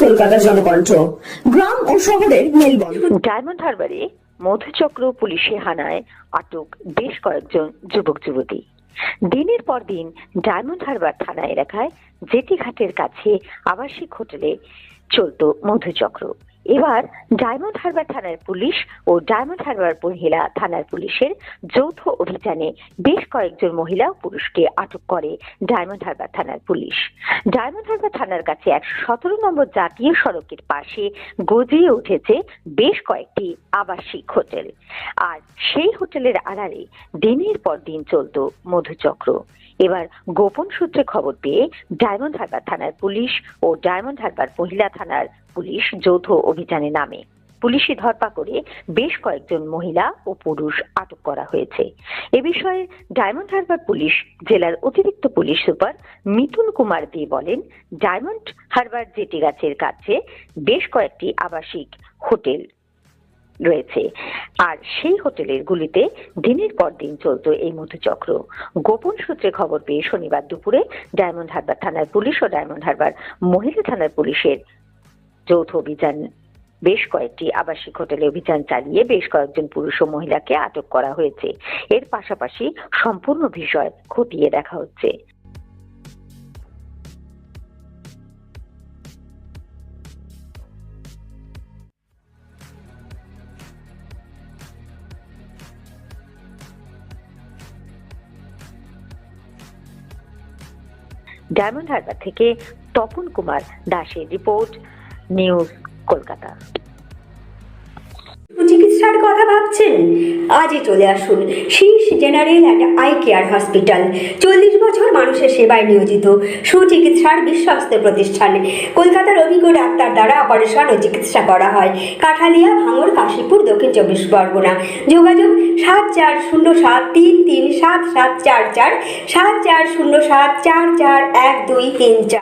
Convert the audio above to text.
কলকাতা জনকণ্ঠ। গ্রাম ও শহরের মেলবন্ধন। ডায়মন্ড হারবারে মধুচক্র পুলিশে হানায় আটক বেশ কয়েকজন যুবক, যুবতী। দিনের পর দিন ডায়মন্ড হারবার থানা এলাকায় জেটিঘাটের কাছে আবাসিক হোটেলে চলত মধুচক্র। এবার ডায়মন্ড হারবার থানার পুলিশ ও ডায়মন্ড হারবার মহিলা থানার পুলিশের যৌথ অভিযানে বেশ কয়েকজন মহিলা ও পুরুষকে আটক করে ডায়মন্ড হারবার থানার পুলিশ। ডায়মন্ড হারবার থানার কাছে একশো সতেরো নম্বর জাতীয় সড়কের পাশে গজিয়ে উঠেছে বেশ কয়েকটি আবাসিক হোটেল। আর সেই হোটেলের আড়ালে দিনের পর দিন চলতো মধুচক্র। এবার গোপন সূত্রে খবর পেয়ে ডায়মন্ড হারবার থানার পুলিশ ও ডায়মন্ড হারবার মহিলা থানার পুলিশ যৌথ অভিযানে নামে। পুলিশি ধরপা করে বেশ কয়েকজন মহিলা ও পুরুষ আটক করা হয়েছে। এ বিষয়ে ডায়মন্ড হারবার পুলিশ, জেলার অতিরিক্ত পুলিশ সুপার মিথুন কুমার দে বলেন, ডায়মন্ড হারবার জেটি গাছের কাছে বেশ কয়েকটি আবাসিক হোটেল রয়েছে। আর সেই হোটেলের গুলিতে দিনের পর দিন চলতো এই মধুচক্র। গোপন সূত্রে খবর পেয়ে শনিবার দুপুরে ডায়মন্ড হারবার থানার পুলিশ ও ডায়মন্ড হারবার মহিলা থানার পুলিশের যৌথ অভিযান বেশ কয়েকটি আবাসিক হোটেলে অভিযান চালিয়ে বেশ কয়েকজন পুরুষ ও মহিলাকে আটক করা হয়েছে। এর পাশাপাশি সম্পূর্ণ বিষয় খতিয়ে দেখা হচ্ছে। ডায়মন্ড হারবার থেকে তপন কুমার দাসের রিপোর্ট, নিউজ কলকাতা। চিকিৎসার কথা ভাবছেন? আজই চলে আসুন। Shirsha general and eye care hospital. চল্লিশ বছর মানুষের সেবায় নিয়োজিত। সুচিকিৎসার বিশ্বস্ত প্রতিষ্ঠান। কলকাতার অভিজ্ঞ ডাক্তার দ্বারা অপারেশন ও চিকিৎসা করা হয়। কাঠালিয়া ভাঙর কাশীপুর, দক্ষিণ চব্বিশ পরগনা। যোগাযোগ সাত চার শূন্য সাত তিন তিন সাত সাত চার চার সাত চার শূন্য সাত চার চার এক দুই তিন চার।